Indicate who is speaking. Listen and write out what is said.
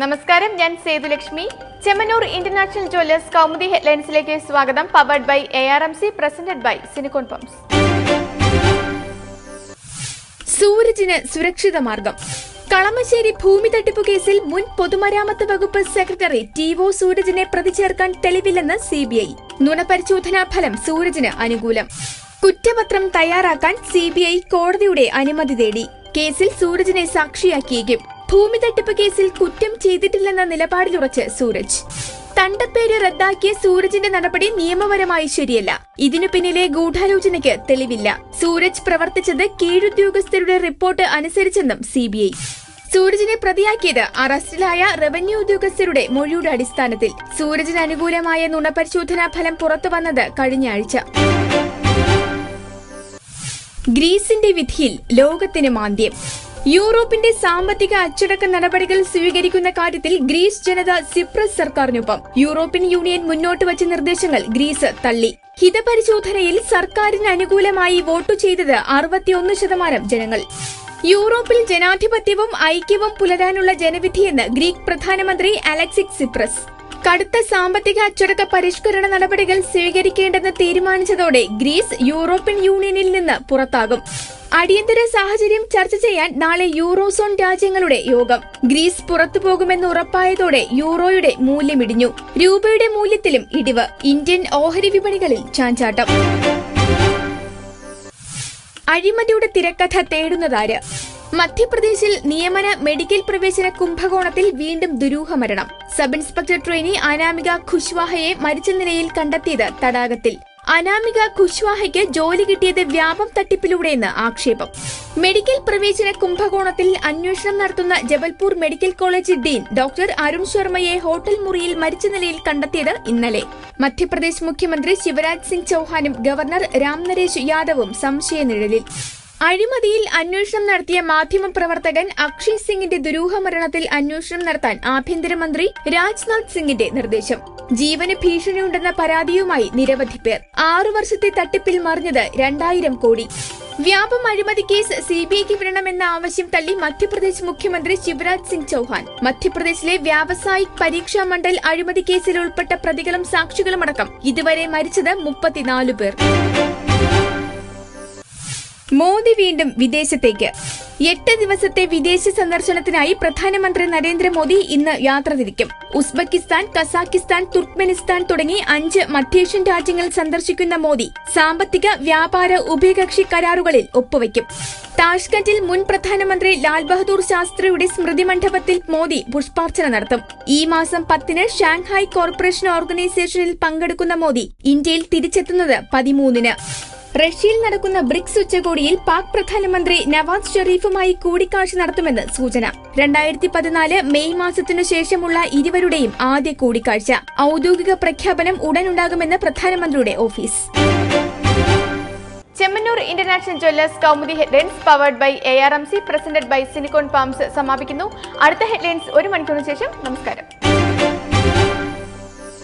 Speaker 1: നമസ്കാരം ഞാൻ Sethulakshmi. Chemmanur international jewellers Kaumudi ഹെഡ്ലൈൻസിലേക്ക് സ്വാഗതം. Powered by A R M C presented by സിനിക്കോൺ pumps സൂരജിന് സുരക്ഷിത മാർഗം. കളമശ്ശേരി ഭൂമി തട്ടിപ്പ് കേസിൽ മുൻ പൊതുമരാമത്ത് വകുപ്പ് സെക്രട്ടറി ടി ഒ സൂരജിനെ പ്രതി ചേർക്കാൻ തെളിവില്ലെന്ന് സി ബി ഐ. നുണപരിശോധനാ ഫലം സൂരജിന് അനുകൂലം. കുറ്റപത്രം തയ്യാറാക്കാൻ സി ബി ഐ കോടതിയുടെ അനുമതി തേടി. കേസിൽ സൂരജിനെ സാക്ഷിയാക്കിയേക്കും. ഭൂമി തട്ടിപ്പ് കേസിൽ കുറ്റം ചെയ്തിട്ടില്ലെന്ന നിലപാടിലുറച്ച് സൂരജ്. തണ്ടപ്പേര് റദ്ദാക്കിയ സൂരജിന്റെ നടപടി നിയമപരമായി ശരിയല്ല. ഇതിനു പിന്നിലെ ഗൂഢാലോചനയ്ക്ക് തെളിവില്ല. സൂരജ് പ്രവർത്തിച്ചത് കീഴുദ്യോഗസ്ഥരുടെ റിപ്പോർട്ട് അനുസരിച്ചെന്നും സിബിഐ. സൂരജിനെ പ്രതിയാക്കിയത് അറസ്റ്റിലായ റവന്യൂ ഉദ്യോഗസ്ഥരുടെ മൊഴിയുടെ അടിസ്ഥാനത്തിൽ. സൂരജിന് അനുകൂലമായ നുണപരിശോധനാ ഫലം പുറത്തുവന്നത് കഴിഞ്ഞ ആഴ്ച. ഗ്രീസിന്റെ വിധിയിൽ ലോകത്തിന് മാന്ദ്യം. യൂറോപ്പിന്റെ സാമ്പത്തിക അച്ചടക്ക നടപടികൾ സ്വീകരിക്കുന്ന കാര്യത്തിൽ ഗ്രീസ് ജനത സിപ്രസ് സർക്കാരിനൊപ്പം. യൂറോപ്യൻ യൂണിയൻ മുന്നോട്ട് വച്ച നിർദ്ദേശങ്ങൾ ഗ്രീസ് തള്ളി. ഹിതപരിശോധനയിൽ സർക്കാരിന് അനുകൂലമായി വോട്ടു ചെയ്തത് അറുപത്തിയൊന്ന് ശതമാനം ജനങ്ങൾ. യൂറോപ്പിൽ ജനാധിപത്യവും ഐക്യവും പുലരാനുള്ള ജനവിധിയെന്ന് ഗ്രീക്ക് പ്രധാനമന്ത്രി അലക്സിക് സിപ്രസ്. കടുത്ത സാമ്പത്തിക അച്ചടക്ക പരിഷ്കരണ നടപടികൾ സ്വീകരിക്കേണ്ടെന്ന് തീരുമാനിച്ചതോടെ ഗ്രീസ് യൂറോപ്യൻ യൂണിയനിൽ നിന്ന് പുറത്താകും. അടിയന്തര സാഹചര്യം ചർച്ച ചെയ്യാൻ നാളെ യൂറോസോൺ രാജ്യങ്ങളുടെ യോഗം. ഗ്രീസ് പുറത്തു പോകുമെന്ന് ഉറപ്പായതോടെ യൂറോയുടെ മൂല്യമിടിഞ്ഞു രൂപയുടെ മൂല്യത്തിലും ഇടിവ്. ഇന്ത്യൻ ഓഹരി വിപണികളിൽ ചാഞ്ചാട്ടം. അഴിമതിയുടെ തിരക്കഥ തേടുന്നതാര്? മധ്യപ്രദേശിൽ നിയമന മെഡിക്കൽ പ്രവേശന കുംഭകോണത്തിൽ വീണ്ടും ദുരൂഹമരണം. സബ് ഇൻസ്പെക്ടർ ട്രെയിനി അനാമിക ഖുശ്വാഹയെ മരിച്ച നിലയിൽ കണ്ടെത്തിയത് തടാകത്തിൽ. അനാമിക കുശ്വാഹയ്ക്ക് ജോലി കിട്ടിയത് വ്യാപം തട്ടിപ്പിലൂടെയെന്ന് ആക്ഷേപം. മെഡിക്കൽ പ്രവേശന കുംഭകോണത്തിൽ അന്വേഷണം നടത്തുന്ന Jabalpur medical college dean doctor Arun ശർമ്മയെ hotel മുറിയിൽ മരിച്ച നിലയിൽ കണ്ടെത്തിയത് ഇന്നലെ. മധ്യപ്രദേശ് മുഖ്യമന്ത്രി ശിവരാജ് സിംഗ് ചൌഹാനും ഗവർണർ രാം നരേഷ് യാദവും സംശയനിഴലിൽ. അഴിമതിയിൽ അന്വേഷണം നടത്തിയ മാധ്യമപ്രവർത്തകൻ അക്ഷയ് സിംഗിന്റെ ദുരൂഹ മരണത്തിൽ അന്വേഷണം നടത്താൻ ആഭ്യന്തരമന്ത്രി രാജ്നാഥ് സിംഗിന്റെ നിർദ്ദേശം. ജീവന് ഭീഷണിയുണ്ടെന്ന പരാതിയുമായി നിരവധി പേർ. ആറു വർഷത്തെ തട്ടിപ്പിൽ മറിഞ്ഞത് രണ്ടായിരം കോടി. വ്യാപം അഴിമതി കേസ് സി ബി ഐക്ക് വിടണമെന്ന ആവശ്യം തള്ളി മധ്യപ്രദേശ് മുഖ്യമന്ത്രി ശിവരാജ് സിംഗ് ചൌഹാൻ. മധ്യപ്രദേശിലെ വ്യാവസായിക് പരീക്ഷാ മണ്ഡൽ അഴിമതി കേസിൽ ഉൾപ്പെട്ട പ്രതികളും സാക്ഷികളുമടക്കം ഇതുവരെ മരിച്ചത് മുപ്പത്തിനാല് പേർ. മോദി വീണ്ടും വിദേശത്തേക്ക്. എട്ട് ദിവസത്തെ വിദേശ സന്ദർശനത്തിനായി പ്രധാനമന്ത്രി നരേന്ദ്രമോദി ഇന്ന് യാത്ര തിരിക്കും. ഉസ്ബെക്കിസ്ഥാൻ കസാക്കിസ്ഥാൻ തുർക്ക്മെനിസ്ഥാൻ തുടങ്ങി അഞ്ച് മധ്യേഷ്യൻ രാജ്യങ്ങൾ സന്ദർശിക്കുന്ന മോദി സാമ്പത്തിക വ്യാപാര ഉഭയകക്ഷി കരാറുകളിൽ ഒപ്പുവയ്ക്കും. താഷ്കണ്ടിൽ മുൻ പ്രധാനമന്ത്രി ലാൽ ബഹദൂർ ശാസ്ത്രിയുടെ സ്മൃതി മണ്ഡപത്തിൽ മോദി പുഷ്പാർച്ചന നടത്തും. ഈ മാസം പത്തിന് ഷാങ്ഹായ് കോർപ്പറേഷൻ ഓർഗനൈസേഷനിൽ പങ്കെടുക്കുന്ന മോദി ഇന്ത്യയിൽ തിരിച്ചെത്തുന്നത് പതിമൂന്നിന്. റഷ്യയിൽ നടക്കുന്ന ബ്രിക്സ് ഉച്ചകോടിയിൽ പാക് പ്രധാനമന്ത്രി നവാസ് ഷെറീഫുമായി കൂടിക്കാഴ്ച നടത്തുമെന്ന് സൂചന. രണ്ടായിരത്തി പതിനാല് മെയ് മാസത്തിനു ശേഷമുള്ള ഇരുവരുടെയും ആദ്യ കൂടിക്കാഴ്ച. ഔദ്യോഗിക പ്രഖ്യാപനം ഉടനുണ്ടാകുമെന്ന് പ്രധാനമന്ത്രിയുടെ office. Chemmannur international jewellers Kaumudi headlines powered by A R M C presented by സിനിക്കോൺ palms സമാപിക്കുന്നു. അടുത്ത ഹെഡ്ലൈൻസ് ഒരു മണിക്കൂറിന് ശേഷം. നമസ്കാരം.